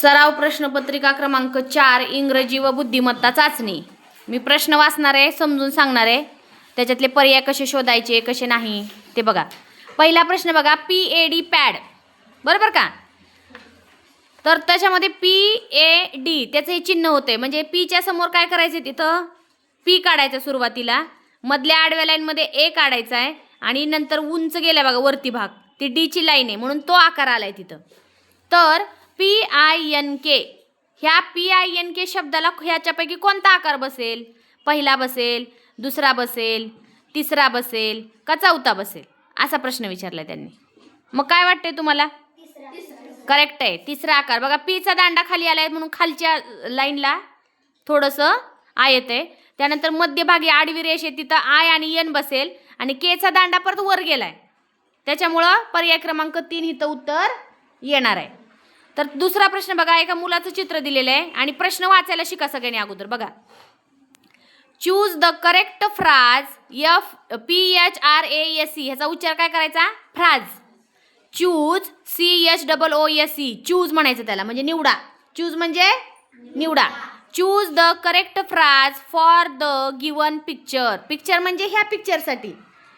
सराव प्रश्नपत्रिका क्रमांक चार इंग्रजी व बुद्धिमत्ता चाचणी. मी प्रश्न वाचणार आहे समजून सांगणार आहे. त्याच्यातले पर्याय कसे शोधायचे कसे नाही ते बघा. पहिला प्रश्न बघा पी ए डी पॅड बरोबर का? तर त्याच्यामध्ये पी ए डी त्याचं हे चिन्ह होते म्हणजे पीच्या समोर काय करायचं तिथं? पी काढायचं सुरुवातीला. मधल्या आडव्या लाईनमध्ये ए काढायचा आहे आणि नंतर उंच गेल्या बघा वरती भाग. ती डीची लाईन आहे म्हणून तो आकार आला आहे तिथं. तर पी आय एन के. ह्या पी आय एन के शब्दाला ह्याच्यापैकी कोणता आकार बसेल? पहिला बसेल दुसरा बसेल तिसरा बसेल का चौथा बसेल? असा प्रश्न विचारला त्यांनी. मग काय वाटतंय तुम्हाला? करेक्ट आहे. तिसरा आकार. बघा पीचा दांडा खाली आलाय म्हणून खालच्या लाईनला थोडंसं आय येते त्यानंतर मध्यभागी आडवी रेष आहे तिथं आय आणि एन बसेल आणि केचा दांडा परत वर गेलाय. त्याच्यामुळं पर्याय क्रमांक तीन इथं उत्तर येणार आहे. तर दुसरा प्रश्न बघा एका मुलाचं चित्र दिलेलं आहे आणि प्रश्न वाचायला शिका सगळ्यांनी अगोदर. बघा. Choose the correct phrase F P H R A S E ह्याचा उच्चार काय करायचा? Phrase choose C H double O S E choose म्हणायचं त्याला म्हणजे निवडा. चूज म्हणजे निवडा. Choose the correct phrase for the given picture picture म्हणजे ह्या पिक्चरसाठी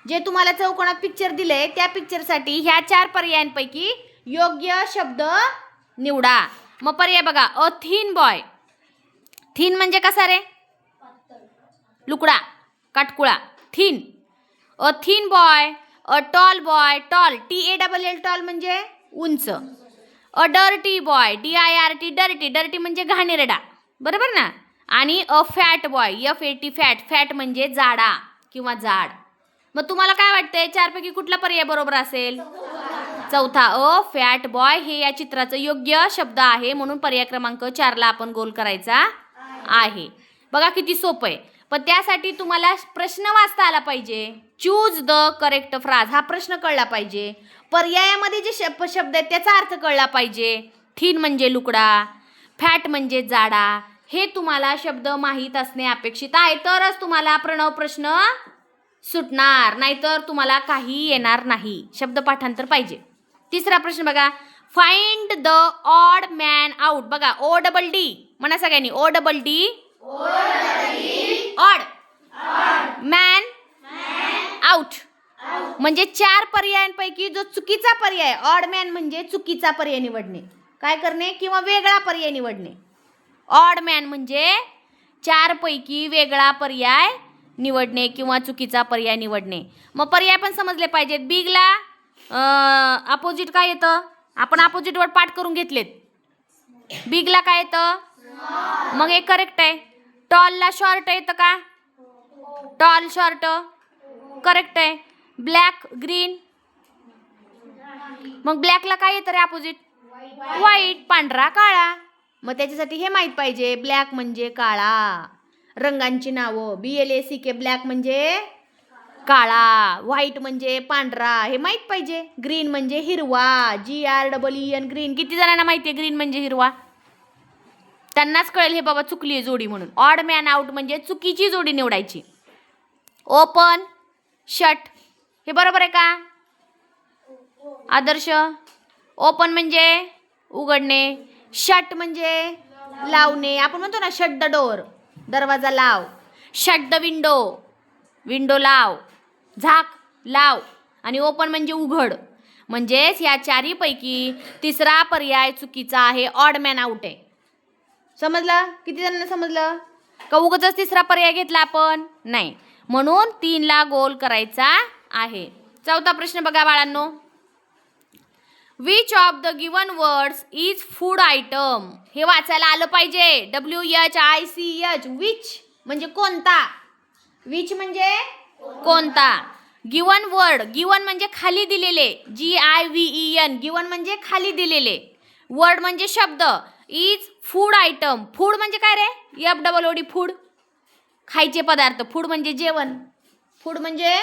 जे तुम्हाला चौकोनात पिक्चर दिले त्या पिक्चरसाठी ह्या चार पर्यायांपैकी योग्य शब्द निवडा. मग पर्याय बघा. अ थीन बॉय. थीन म्हणजे कसा रे? लुकडा. काटकुळा. Thin. A thin boy a tall boy tall. T A double L tall म्हणजे उंच. A dirty boy. D I R T dirty. Dirty म्हणजे घाणेरडा. बरोबर ना? आणि a fat boy. F A T fat. Fat म्हणजे जाडा किंवा जाड. मग तुम्हाला काय वाटतंय? चारपैकी कुठला पर्याय बरोबर असेल? चौथा अ फॅट बॉय हे या चित्राचं योग्य शब्द आहे म्हणून पर्याय क्रमांक चारला आपण गोल करायचा आहे. बघा किती सोपं आहे. पण त्यासाठी तुम्हाला प्रश्न वाचता आला पाहिजे. चूज द करेक्ट फ्राज हा प्रश्न कळला पाहिजे. पर्यायामध्ये जे शब शब्द आहेत त्याचा अर्थ कळला पाहिजे. थीन म्हणजे लुकडा फॅट म्हणजे जाडा हे तुम्हाला शब्द माहीत असणे अपेक्षित आहे. तरच तुम्हाला प्रणव प्रश्न सुटणार नाहीतर तुम्हाला काही येणार नाही. शब्द पाठांतर पाहिजे. तिसरा प्रश्न बघा. Find the odd man out बघा ओ डबल डी म्हणा सगळ्यांनी. O double D odd man out म्हणजे चार पर्यायांपैकी जो चुकीचा पर्याय ऑड मॅन म्हणजे चुकीचा पर्याय निवडणे. काय करणे? किंवा वेगळा पर्याय निवडणे. ऑड मॅन म्हणजे चारपैकी वेगळा पर्याय निवडणे किंवा चुकीचा पर्याय निवडणे. मग पर्याय पण समजले पाहिजेत. बिगला अपोजिट काय येतं? आपण अपोजिट वर्ड पाठ करून घेतलेत. बिगला काय येतं? मग हे करेक्ट आहे. टॉलला शॉर्ट येतं का? टॉल शॉर्ट करेक्ट आहे. ब्लॅक ग्रीन मग ब्लॅकला काय येतं रे अपोजिट व्हाईट पांढरा काळा. मग त्याच्यासाठी हे माहीत पाहिजे. ब्लॅक म्हणजे काळा. रंगांची नावं. B L A C K black म्हणजे काळा व्हाईट म्हणजे पांढरा हे माहीत पाहिजे? ग्रीन म्हणजे हिरवा G R double E N green किती जणांना माहिती आहे ग्रीन म्हणजे हिरवा? त्यांनाच कळेल हे बाबा चुकली आहे जोडी म्हणून. ऑड मॅन आउट म्हणजे चुकीची जोडी निवडायची. ओपन शट हे बरोबर आहे का? आदर्श. ओपन म्हणजे उघडणे. शट म्हणजे लावणे. आपण म्हणतो ना शट द डोर दरवाजा लाव. शट द विंडो विंडो लाव. झाक लाव आणि ओपन म्हणजे उघड. म्हणजेच या चारीपैकी तिसरा पर्याय चुकीचा आहे ऑड मॅन आउट आहे. समजलं? किती जणांना समजलं? का उगाच तिसरा पर्याय घेतला आपण? नाही. म्हणून तीनला गोल करायचा आहे. चौथा प्रश्न बघा बाळांनो. Which of the given words is food item हे वाचायला आलं पाहिजे. W H I C H which म्हणजे कोणता? विच म्हणजे कोणता? Given word. गिवन म्हणजे खाली दिलेले. G I V E N given म्हणजे खाली दिलेले. वर्ड म्हणजे शब्द. इज फूड आयटम फूड म्हणजे काय रे? F double O D food खायचे पदार्थ. फूड म्हणजे जेवण. फूड म्हणजे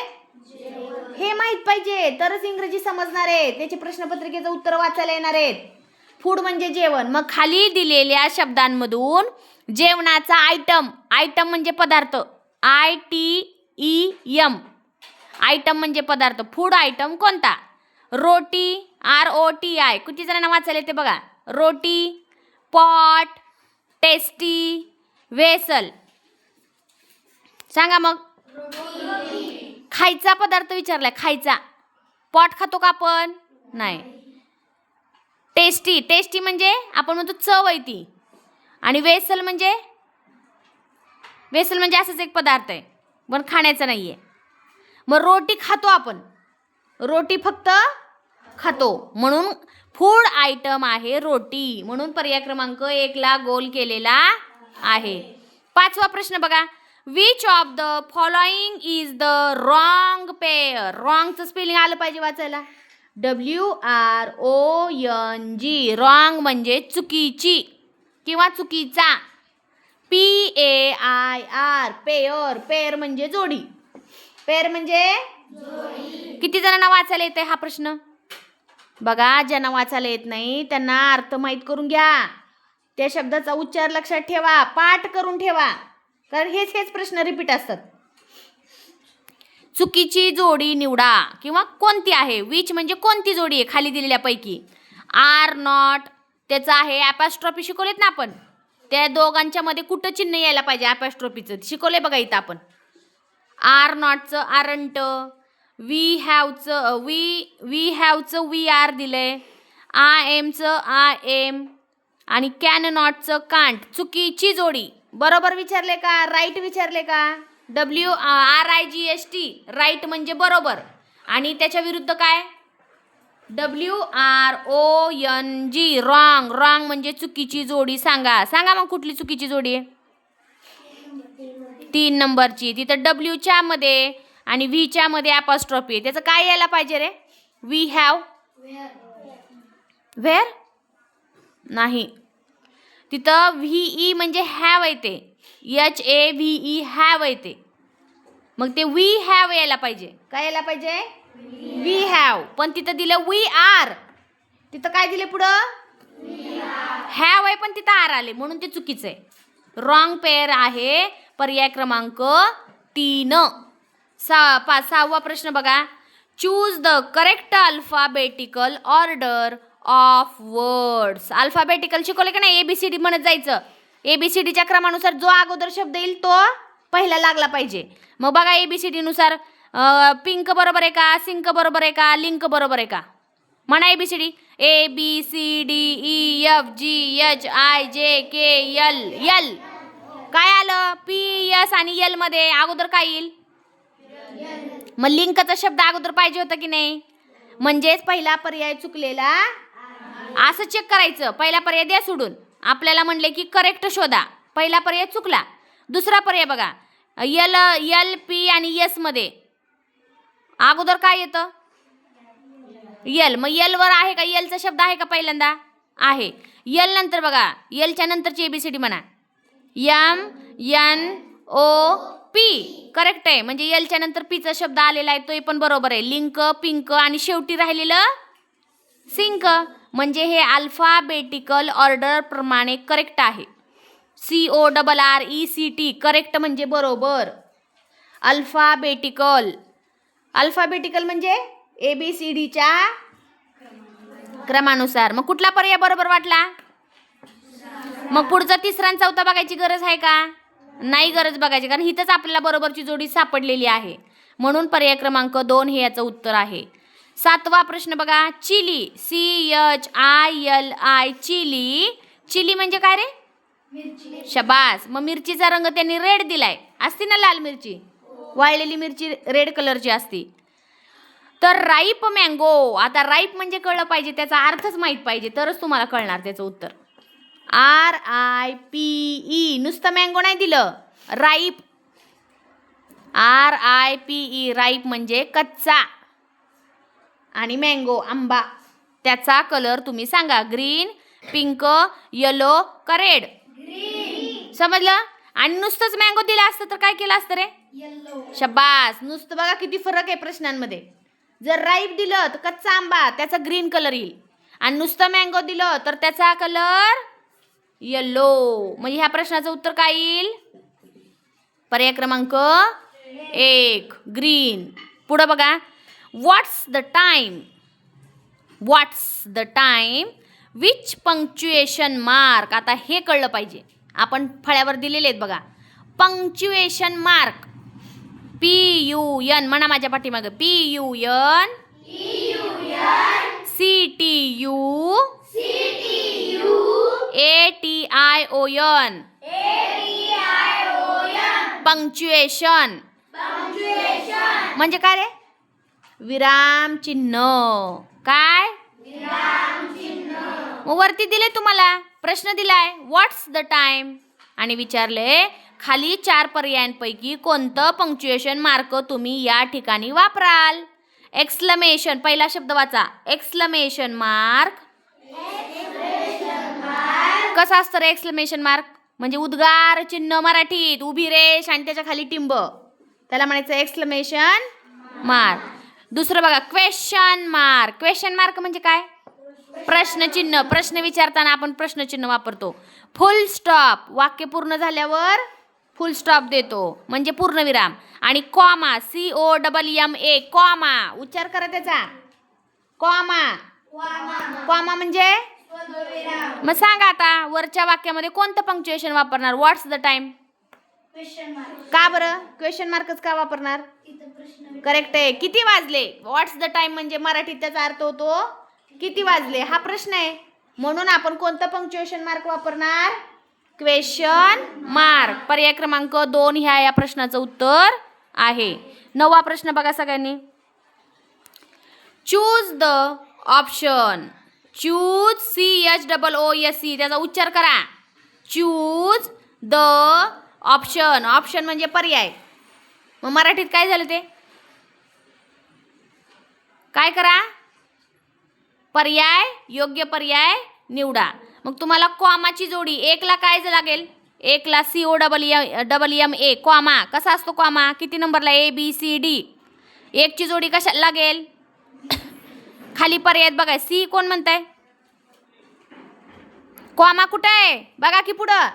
हे माहीत पाहिजे. तरच इंग्रजी समजणार आहे. त्याचे प्रश्नपत्रिकेचं उत्तर वाचायला येणार आहेत. फूड म्हणजे जेवण. मग खाली दिलेल्या शब्दांमधून जेवणाचा आयटम आयटम म्हणजे पदार्थ. I T E M item म्हणजे पदार्थ. फूड आयटम कोणता? Roti R O T I किती जणांना वाचायला येते बघा. रोटी पॉट टेस्टी वेसल सांगा मग. खायचा पदार्थ विचारलाय. खायचा. पॉट खातो का आपण? नाही. टेस्टी टेस्टी म्हणजे आपण म्हणतो चव आहे ती. आणि वेसल म्हणजे? वेसल म्हणजे असंच एक पदार्थ आहे. पण खाण्याचं नाही आहे मग रोटी खातो आपण. रोटी फक्त खातो. म्हणून फूड आयटम आहे रोटी. म्हणून पर्याय क्रमांक एकला गोल केलेला आहे. पाचवा प्रश्न बघा. Which of the following is the wrong pair रॉंगचं spelling आलं पाहिजे वाचायला. W R O N G wrong म्हणजे चुकीची किंवा चुकीचा. P A I R pair pair म्हणजे जोडी. पेअर म्हणजे? किती जणांना वाचायला येते हा प्रश्न? बघा ज्यांना वाचायला येत नाही त्यांना अर्थ माहीत करून घ्या. त्या शब्दाचा उच्चार लक्षात ठेवा पाठ करून ठेवा. कारण हेच हेच प्रश्न रिपीट असतात. चुकीची जोडी निवडा किंवा कोणती आहे? विच म्हणजे कोणती जोडी आहे? खाली दिलेल्यापैकी. आर नॉट त्याचं आहे ॲपॅस्ट्रॉफी शिकवलेत ना आपण. त्या दोघांच्या मध्ये कुठं चिन्ह यायला पाहिजे ॲपॅस्ट्रॉफीचं शिकवलंय बघा इथं आपण. आर नॉटचं आरंट वी हॅवचं वी वी हॅवचं वी आर दिलंय. आय एमचं आय एम आणि कॅन नॉटचं कांट चुकीची जोडी. बरोबर विचारले का? राईट विचारले का? W R I G S T right म्हणजे बरोबर. आणि त्याच्या विरुद्ध काय? W R O N G wrong wrong म्हणजे चुकीची जोडी सांगा. सांगा मग कुठली चुकीची जोडी आहे? तीन नंबरची. तिथं डब्ल्यूच्या मध्ये आणि व्हीच्या मध्ये अपॉस्ट्रॉफी आहे. त्याचं काय यायला पाहिजे रे? वी हॅव व्हेअर नाही. तिथं व्ही ई म्हणजे हॅव येते H A V E have येते मग ते वी हॅव यायला पाहिजे. काय यायला पाहिजे? वी हॅव पण तिथं दिलं वी आर तिथं काय दिले पुढं? हॅव आहे पण तिथं आर आले. म्हणून ते चुकीचं आहे. रॉंग पेअर आहे. पर्याय क्रमांक तीन. सा पा सहावा प्रश्न बघा. Choose the correct alphabetical order of words alphabetical शिकवले का नाही? एबीसीडी म्हणत जायचं. एबीसीडीच्या क्रमानुसार जो अगोदर शब्द येईल तो पहिला लागला पाहिजे. मग बघा एबीसीडी नुसार. पिंक बरोबर आहे का? सिंक बरोबर आहे का? लिंक बरोबर आहे का? म्हणा आहे B C D A B C D E F G H I J K L L काय आलं? पी एस आणि यलमध्ये अगोदर काय येईल? मग लिंकचा शब्द अगोदर पाहिजे होता की नाही? म्हणजेच पहिला पर्याय चुकलेला. असं चेक करायचं. पहिला पर्याय द्या सोडून. आपल्याला म्हणले की करेक्ट शोधा. पहिला पर्याय चुकला. दुसरा पर्याय बघा. यल यल पी आणि यसमध्ये अगोदर काय येतं? यल मग यलवर आहे का? यलचा शब्द आहे का पहिल्यांदा? आहे. यल नंतर बघा. यलच्या नंतरची एबीसीडी म्हणा. M N O P correct आहे. म्हणजे यलच्या नंतर पीचा शब्द आलेला आहे तोही पण बरोबर आहे. लिंक पिंक आणि शेवटी राहिलेलं सिंक. म्हणजे हे अल्फाबेटिकल ऑर्डर प्रमाणे करेक्ट आहे. C O double R E C T correct म्हणजे बरोबर. अल्फाबेटिकल अल्फाबेटिकल म्हणजे ए बी सी डीच्या क्रमानुसार. मग कुठला पर्याय बरोबर वाटला? मग पुढचा तिसरा आणि चौथा बघायची गरज आहे का? नाही गरज बघायची कारण हिथंच आपल्याला बरोबरची जोडी सापडलेली आहे. म्हणून पर्याय क्रमांक दोन हे याचं उत्तर आहे. सातवा प्रश्न बघा. Chilli C H I L I chilli. Chilli म्हणजे काय रे? शबास. मग मिरचीचा रंग त्यांनी रेड दिलाय. असती ना लाल मिरची? वाळलेली मिरची रेड कलरची असती. तर राईप मँगो आता राईप म्हणजे कळलं पाहिजे त्याचा अर्थच माहीत पाहिजे तरच तुम्हाला कळणार त्याचं उत्तर. आर आय पी ई नुसतं मँगो नाही दिलं ripe R I P E ripe म्हणजे कच्चा. आणि मँगो आंबा त्याचा कलर तुम्ही सांगा ग्रीन पिंक येलो का रेड समजलं? आणि नुसतंच मँगो दिलं असतं तर काय केलं असतं रे? शबास. नुसतं बघा किती फरक आहे प्रश्नांमध्ये. जर राईप दिलं तर कच्चा आंबा त्याचा ग्रीन कलर येईल. आणि नुसतं मँगो दिलं तर त्याचा कलर येलो म्हणजे ह्या प्रश्नाचं उत्तर काय येईल? पर्याय क्रमांक एक. ग्रीन पुढं बघा. What's the time what's the time which punctuation mark आता हे कळलं पाहिजे. आपण फळ्यावर दिलेले आहेत बघा. Punctuation mark P U N. म्हणा माझ्या पाठीमागं. P U N. C T U. A T I O N. Punctuation. म्हणजे काय रे? विराम चिन्ह काय? मग वरती दिले तुम्हाला. प्रश्न दिलाय. व्हॉट्स द टाइम आणि विचारले खाली चार पर्यायांपैकी कोणतं पंक्च्युएशन मार्क तुम्ही या ठिकाणी वापराल? एक्सलमेशन पहिला शब्द वाचा. एक्सलमेशन मार्क कसा असतं रे एक्सलमेशन मार्क म्हणजे उद्गार चिन्ह मराठीत. उभी रेष आणि त्याच्याखाली टिंब. त्याला म्हणायचं एक्सलमेशन मार्क दुसरं बघा क्वेश्चन मार्क क्वेश्चन मार्क म्हणजे काय? प्रश्नचिन्ह प्रश्न विचारताना आपण प्रश्नचिन्ह वापरतो. फुल स्टॉप वाक्य पूर्ण झाल्यावर फुल स्टॉप देतो. म्हणजे पूर्णविराम. आणि comma C O double M A comma. उच्चार करा त्याचा. कॉमा. कॉमा म्हणजे? मग सांगा आता वरच्या वाक्यामध्ये कोणतं पंक्च्युएशन वापरणार? व्हॉट्स द टाइम का बरं? क्वेश्चन मार्कच का वापरणार? करेक्ट आहे. किती वाजले? व्हॉट्स द टाइम म्हणजे मराठीत त्याचा अर्थ होतो किती वाजले? हा प्रश्न आहे. म्हणून आपण कोणतं पंक्च्युएशन मार्क वापरणार? क्वेश्चन मार्क पर्याय क्रमांक दोन ह्या या प्रश्नाचं उत्तर आहे. नववा प्रश्न बघा सगळ्यांनी. Choose the option choose C H double O S E त्याचा उच्चार करा. चूज द ऑप्शन ऑप्शन म्हणजे पर्याय. मग मराठीत काय झालं ते? काय करा? पर्याय योग्य पर्याय निवडा. मग तुम्हाला कॉमाची जोडी एकला काय लागेल? एकला C O double M double M A comma. कसा असतो कॉमा? किती नंबरला? ए बी सी डी एकची जोडी कशा लागेल? खाली पर्याय बघा. सी कोण म्हणताय? कॉमा कुठं आहे? बघा की पुढं.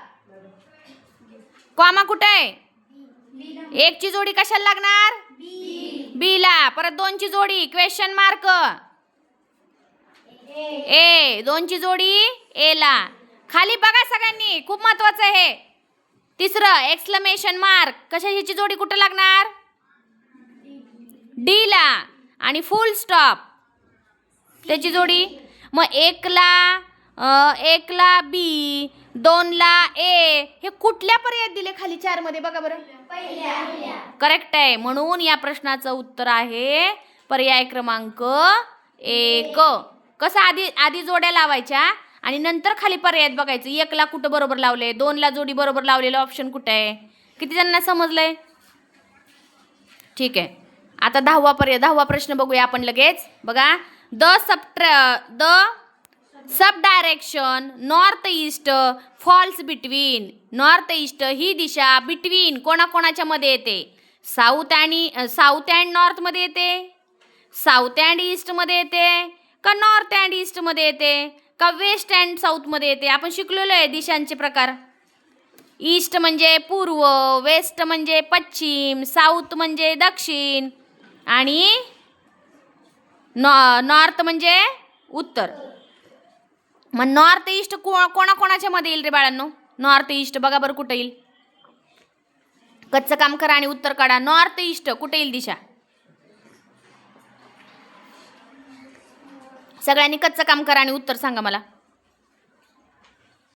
कॉमा कुठं आहे? एकची जोडी कशाला लागणार? बी ला. परत दोनची जोडी. क्वेश्चन मार्क ए दोनची जोडी ए ला. खाली बघा सगळ्यांनी खूप महत्वाचं आहे. तिसरं एक्सक्लमेशन मार्क कशा ह्याची जोडी कुठं लागणार? डी ला. आणि फुल स्टॉप त्याची जोडी. मग एकला एकला बी दोनला ए. हे कुठल्या पर्यायात दिले खाली चारमध्ये? बघा बरं. करेक्ट आहे. म्हणून या प्रश्नाचं उत्तर आहे पर्याय क्रमांक एक. कसं आधी आधी जोड्या लावायच्या आणि नंतर खाली पर्यायात बघायचं. एकला कुठं बरोबर लावले दोनला जोडी बरोबर लावलेलं ऑप्शन कुठं आहे? किती जणांना समजलंय? ठीक आहे. आता दहावा पर्याय दहावा प्रश्न बघूया आपण लगेच. बघा the सबट्र the sub direction north east falls between north east ही दिशा बिटवीन कोणाकोणाच्या मध्ये येते? साऊथ आणि साऊथ अँड नॉर्थमध्ये येते. साऊथ अँड ईस्टमध्ये येते. का नॉर्थ अँड ईस्टमध्ये येते? का वेस्ट अँड साऊथमध्ये येते? आपण शिकलेलो आहे दिशांचे प्रकार. ईस्ट म्हणजे पूर्व वेस्ट म्हणजे पश्चिम साऊथ म्हणजे दक्षिण आणि नॉ नॉर्थ म्हणजे उत्तर. मग नॉर्थ ईस्ट को कोणाकोणाच्या मध्ये येईल रे बाळांनो? नॉर्थ ईस्ट बघा बरं कुठं येईल. कच्चं काम करा आणि उत्तर काढा. नॉर्थ ईस्ट कुठे येईल दिशा? सगळ्यांनी कच्चं काम करा आणि उत्तर सांगा मला.